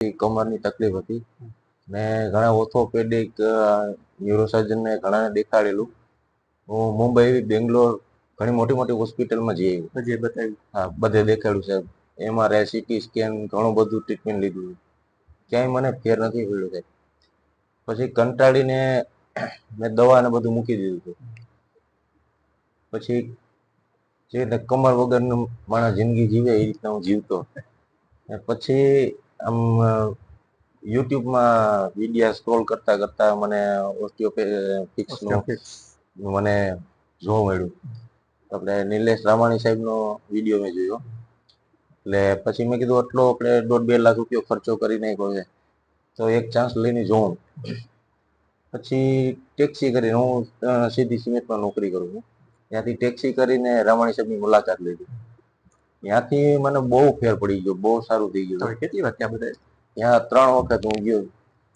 કમરની તકલીફ હતી. ને ઘણા ઓર્થોપેડિક ન્યુરોસર્જનને ઘણાને દેખાડેલું. હું મુંબઈ બેંગ્લોર ઘણી મોટી મોટી હોસ્પિટલમાં જઈ આવ્યો. હજી બતાવ્યું. હા બધે દેખાડ્યું સાહેબ. એમાં રે સિટી સ્કેન ઘણું બધું ટ્રીટમેન્ટ લીધું. ક્યાંય મને ફેર નથી પડ્યો સાહેબ. પછી કંટાળીને મેં દવા ને બધું મૂકી દીધું હતું પછી જે કમર વગરનું માણસ જિંદગી જીવે એ રીતના હું જીવતો. પછી આમ યુટ્યુબમાં વિડીયા સ્ક્રોલ કરતા કરતા મને Osteopathics. મને જોવા મળ્યું. આપણે નિલેશ રામાણી સાહેબનો વીડિયો મેં જોયો. એટલે પછી મેં કીધું આટલો આપણે દોઢ બે લાખ રૂપિયો ખર્ચો કરી નાખ્યો છે. તો એક ચાન્સ લઈને જોઉં પછી ટેક્સી કરીને હું સીધી સિમેન્ટમાં નોકરી કરું છું. ત્યાંથી ટેક્સી કરીને રામાણી સાહેબની મુલાકાત લીધી. ત્યાંથી મને બહુ ફેર પડી ગયો બહુ સારું થઈ ગયું. કેટલી વાર ત્યાં બધા ત્યાં ત્રણ વખત હું ગયો.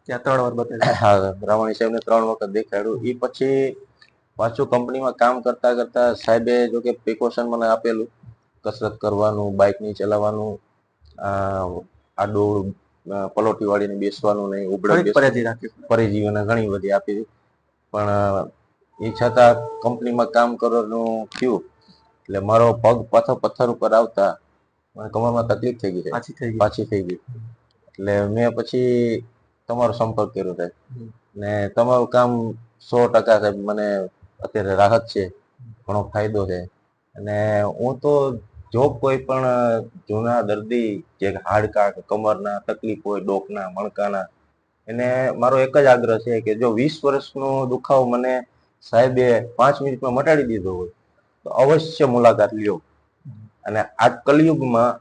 ત્યાં ત્રણ વાર બતાવ્યું હા રામાણી સાહેબને ત્રણ વખત દેખાડ્યું. એ પછી પાછું કંપનીમાં કામ કરતા કરતા સાહેબે જો કે પ્રિકોશન મને આપેલું. કસરત કરવાનું બાઇક નહીં ચલાવવાનું આ આડોળ પલોટી વાળીને બેસવાનું નહીં ઉબડે પરિજીવને ઘણી બધી આપી પણ એ છતાં કંપનીમાં કામ કરવાનું થયું. એટલે મારો પગ પાછો પથ્થર ઉપર આવતા મને કમરમાં તકલીફ થઈ ગઈ પાછી થઈ ગઈ. પાછી થઈ ગઈ. એટલે મેં પછી તમારો સંપર્ક કર્યો સાહેબ. ને તમારું કામ સો ટકા સાહેબ મને અત્યારે રાહત છે. ઘણો ફાયદો છે. અને હું તો જો કોઈ પણ જૂના દર્દી જે હાડકા કમરના તકલીફ હોય ડોકના મણકાના એને મારો એક જ આગ્રહ છે કે જો વીસ વર્ષનો દુખાવો મને સાહેબે પાંચ મિનિટમાં મટાડી દીધો હોય તો અવશ્ય મુલાકાત લ્યો. અને આ કલયુગમાં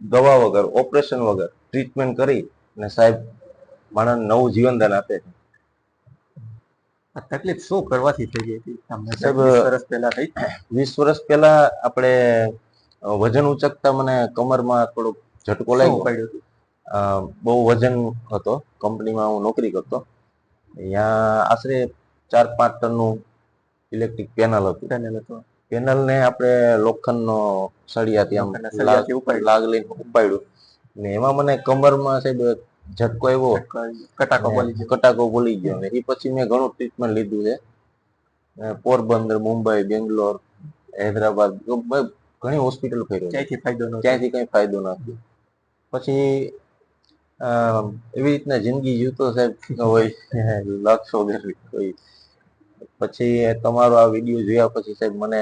દવા વગર ઓપરેશન વગર ટ્રીટમેન્ટ કરી અને સાહેબ માણસ નવું જીવનદાન આપે છે. આ તકલીફ શું કરવાથી થઈ ગઈ હતી? તમને સાહેબ, વર્ષ પહેલા થઈ વીસ વર્ષ પહેલા આપણે વજન ઉચકતા મને કમરમાં થોડોક ઝટકો શું લાગ્યો. હતો? બહુ વજન હતો. કંપનીમાં હું નોકરી કરતો. અહીંયા આશરે ચાર પાંચ ટનનું ઇલેક્ટ્રિક પેનલ હતું. પેનલ હતો. પેનલને આપણે લોખંડનો સળિયાથી આમ ઉપાડ્યું. લાગ લઈને ઉપાડ્યું. ને એમાં મને કમરમાં સાહેબ ઝટકો આવ્યો. કટાકો બોલી કટાકો બોલી ગયો. ને એ પછી મેં ઘણું ટ્રીટમેન્ટ લીધું છે. પોરબંદર મુંબઈ બેંગ્લોર હૈદરાબાદ ઘણી હોસ્પિટલ ફર્યો. ક્યાંયથી ફાયદો ન ક્યાંયથી કઈ ફાયદો ન થયો. પછી એવી રીતના જિંદગી જીવતો સાહેબ હોય. લક્ષ વગર હોય પછી તમારો આ વીડિયો જોયા પછી સાહેબ મને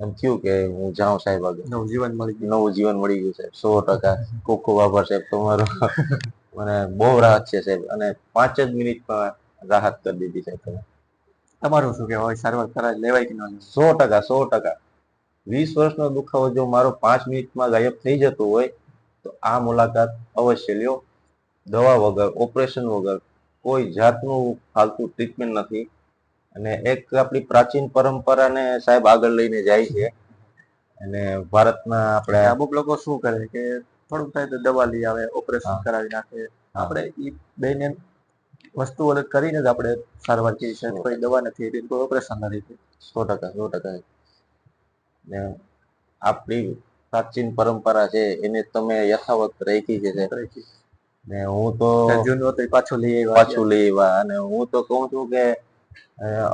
એમ થયું કે હું જાઉં સાહેબ આગળ. નવું જીવન મળી ગયું. નવું જીવન મળી ગયું સાહેબ સો ટકા. ખૂબ ખૂબ આભાર સાહેબ તમારો. મને બહુ રાહત છે સાહેબ અને પાંચ જ મિનિટમાં રાહત કરી દીધી સાહેબ તમે. તમારું શું કહેવાય? સારવાર કરાય લેવાય કે ન સો ટકા સો ટકા. વીસ વર્ષનો દુખાવો જો મારો પાંચ મિનિટમાં ગાયબ થઈ જતો હોય તો આ મુલાકાત અવશ્ય લ્યો. દવા વગર ઓપરેશન વગર કોઈ જાતનું ફાલતુ ટ્રીટમેન્ટ નથી. અને એક આપણી પ્રાચીન પરંપરાને સાહેબ આગળ લઈને જાય છે. અને ભારતના આપણે અમુક લોકો શું કરે કે થોડુંક થાય તો દવા લઈ આવે ઓપરેશન કરાવી નાખે. આપણે ઈ બેને વસ્તુ અલગ કરીને જ આપણે સારવાર કરી છે કોઈ દવા નથી આપી, કોઈ ઓપરેશન નથી. સો ટકા સો ટકા. ને આપણી પ્રાચીન પરંપરા છે એને તમે યથાવત રાખી છે ને હું તો જૂનું હતું પાછું લઈ આવ્યા પાછું લઈ આવ્યા. અને હું તો કહું છું કે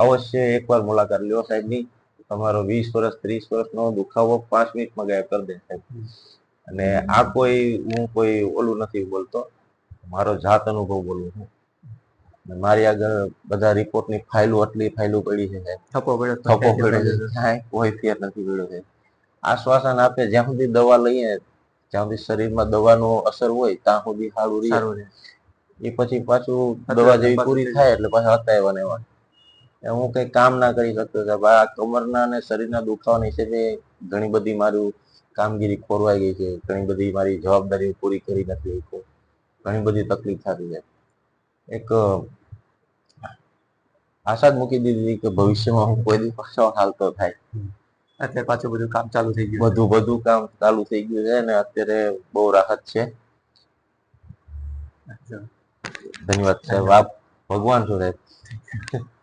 અવશ્ય એકવાર મુલાકાત લ્યો સાહેબની. તમારો વીસ વર્ષ ત્રીસ વર્ષનો દુખાવો પાંચ મિનિટમાં ગાયબ કરી દે સાહેબ. અને આ કોઈ હું કોઈ ઓલું નથી બોલતો. મારો જાત અનુભવ બોલું છું. મારી આગળ બધા રિપોર્ટની ફાઇલો આટલી ફાઇલો પડી છે સાહેબ. થપ્પો પડ્યો છે? કોઈ ફેર નથી પડ્યો છે આશ્વાસન આપે જ્યાં સુધી દવા લઈએ જ્યાં સુધી શરીરમાં દવાનો અસર હોય ત્યાં સુધી સારું રહે. એ પછી પાછું દવા જેવી પૂરી થાય એટલે પાછા હતા એવા ને એવા. હું કઈ કામ ના કરી શકતો સાહેબ આ કમરના અને શરીરના દુખાવાની હિસાબે ઘણી બધી મારું કામગીરી ખોરવાઈ ગઈ છે ઘણી બધી મારી જવાબદારીઓ પૂરી કરી નથી શકતો ઘણી બધી તકલીફ થતી છે એક આશા જ મૂકી દીધી કે ભવિષ્યમાં હું કોઈ દિવસ પાછો હાલતો થાય. અત્યારે પાછું બધું કામ ચાલુ થઈ ગયું. બધું બધું કામ ચાલુ થઈ ગયું છે અને અત્યારે બહુ રાહત છે. ધન્યવાદ સાહેબ. આપ ભગવાન છો સાહેબ.